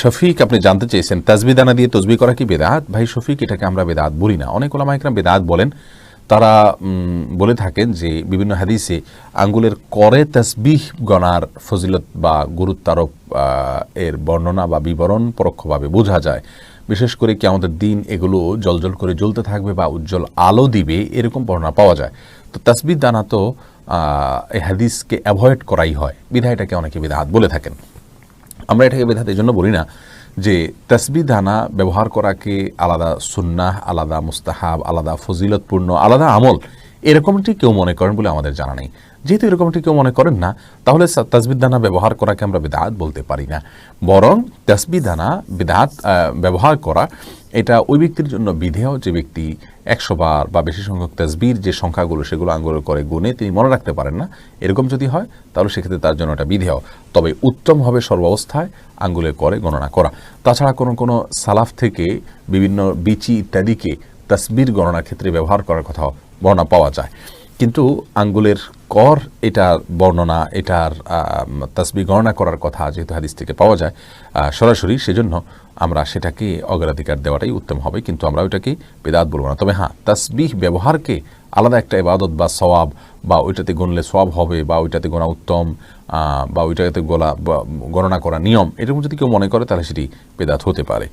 শফিক, আপনি জানতে চেয়েছেন, তাজবি দানা দিয়ে তসবি করা কি বেদাত? ভাই শফিক, এটাকে আমরা বেদাত বলি না। অনেক ওলামা একরাম বেদাত বলেন। তারা বলে থাকেন যে বিভিন্ন হাদিসে আঙ্গুলের করে তসবিহ গণার ফজিলত বা গুরুত্বারোপ এর বর্ণনা বা বিবরণ পরোক্ষভাবে বোঝা যায়। বিশেষ করে কি আমাদের দিন এগুলো জলজল করে জ্বলতে থাকবে বা উজ্জ্বল আলো দিবে, এরকম বর্ণনা পাওয়া যায়। তো তসবিহ দানা তো এই হাদিসকে অ্যাভয়েড করাই হয়। বিধায়টাকে অনেকে বেদাত বলে থাকেন। আমরা এটাকে বেধাতে জন্য বলি না যে তসবি দানা ব্যবহার করাকে আলাদা সুন্নাহ, আলাদা মুস্তাহাব, আলাদা ফজিলতপূর্ণ, আলাদা আমল এরকমটি কেউ মনে করেন বলে আমাদের জানা নেই। যেহেতু এরকমটি কেউ মনে করেন না, তাহলে দানা ব্যবহার করাকে আমরা বেদাত বলতে পারি না। বরং দানা বেদাত ব্যবহার করা, এটা ওই ব্যক্তির জন্য বিধেয় যে ব্যক্তি একশো বার বা বেশি সংখ্যক তসবির যে সংখ্যাগুলো সেগুলো আঙ্গুল করে গুনে তিনি মনে রাখতে পারেন না। এরকম যদি হয়, তাহলে সেক্ষেত্রে তার জন্য এটা বিধেয়। তবে উত্তম হবে সর্বাবস্থায় আঙ্গুলে করে গণনা করা। তাছাড়া কোনো কোনো সালাফ থেকে বিভিন্ন বিচি ইত্যাদিকে তসবির গণনার ক্ষেত্রে ব্যবহার করার কথা বর্ণনা পাওয়া যায়। কিন্তু আঙ্গুলের কর, এটার বর্ণনা, এটার তসবি গণনা করার কথা যেহেতু হাদিস থেকে পাওয়া যায় সরাসরি সেজন্য আমরা সেটাকে অগ্রাধিকার দেওয়াটাই উত্তম হবে, কিন্তু আমরা ওইটাকে বেদাত বলব না। তবে হ্যাঁ তসবিহ ব্যবহারকে আলাদা একটা ইবাদত বা সওয়াব বা ওইটাতে গণলে সওয়াব হবে বা ওইটাতে গোনা উত্তম বা ওইটাতে গোলা গণনা করা নিয়ম, এরকম যদি কেউ মনে করে তাহলে সেটি বেদাত হতে পারে।